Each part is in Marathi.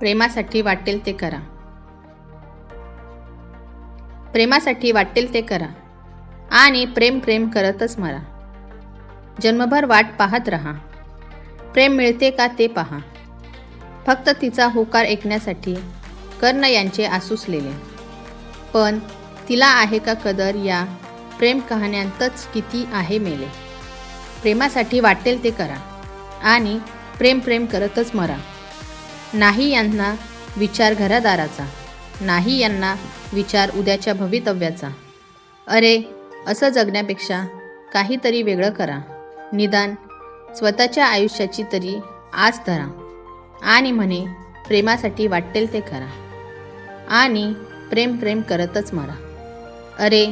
प्रेमासाठी वाटेल ते करा. प्रेमासाठी वाटेल ते करा. आणि प्रेम प्रेम करतच मरा. जन्मभर वाट पाहत रहा. प्रेम मिळते का ते पहा. फक्त तिचा होकार ऐकण्यासाठी कर्ण यांचे आसुसलेले. पण तिला आहे का कदर या प्रेम कहाण्यांतच किती आहे मेले. प्रेमासाठी वाटेल ते करा. आणि प्रेम प्रेम करतच मरा. नाही यांना विचार घरादाराचा नाही यांना विचार उद्याच्या भवितव्याचा. अरे असं जगण्यापेक्षा काहीतरी वेगळं करा. निदान स्वतःच्या आयुष्याची तरी आस धरा आणि म्हणे प्रेमासाठी वाटेल ते करा. आणि प्रेम प्रेम करतच मरा. अरे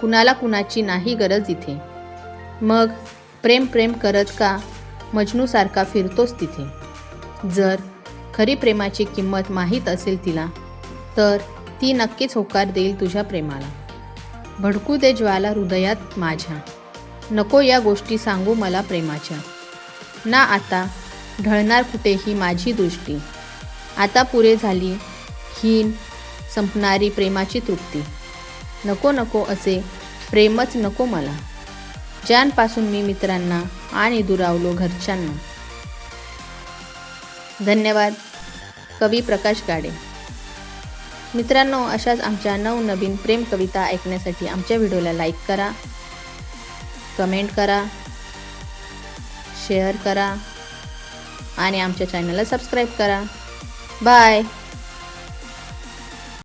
कुणाला कुणाची नाही गरज इथे. मग प्रेम प्रेम करत का मजनूसारखा फिरतोच तिथे? जर खरी प्रेमाची किंमत माहीत असेल तिला तर ती नक्कीच होकार देईल तुझ्या प्रेमाला. भडकू दे ज्वाला हृदयात माझ्या. नको या गोष्टी सांगू मला प्रेमाच्या. ना आता ढळणार कुठेही माझी दृष्टी. आता पुरे झाली हीन संपणारी प्रेमाची तृप्ती. नको नको असे प्रेमच नको मला. ज्यांपासून मी मित्रांना आणि दुरावलो घरच्यांना. धन्यवाद. कवी प्रकाश गाडे. मित्रांनो अशाच आमच्या नवनवीन प्रेम कविता ऐकण्यासाठी आमच्या व्हिडिओला लाईक करा कमेंट करा शेअर करा आणि आमच्या चॅनलला सबस्क्राईब करा. बाय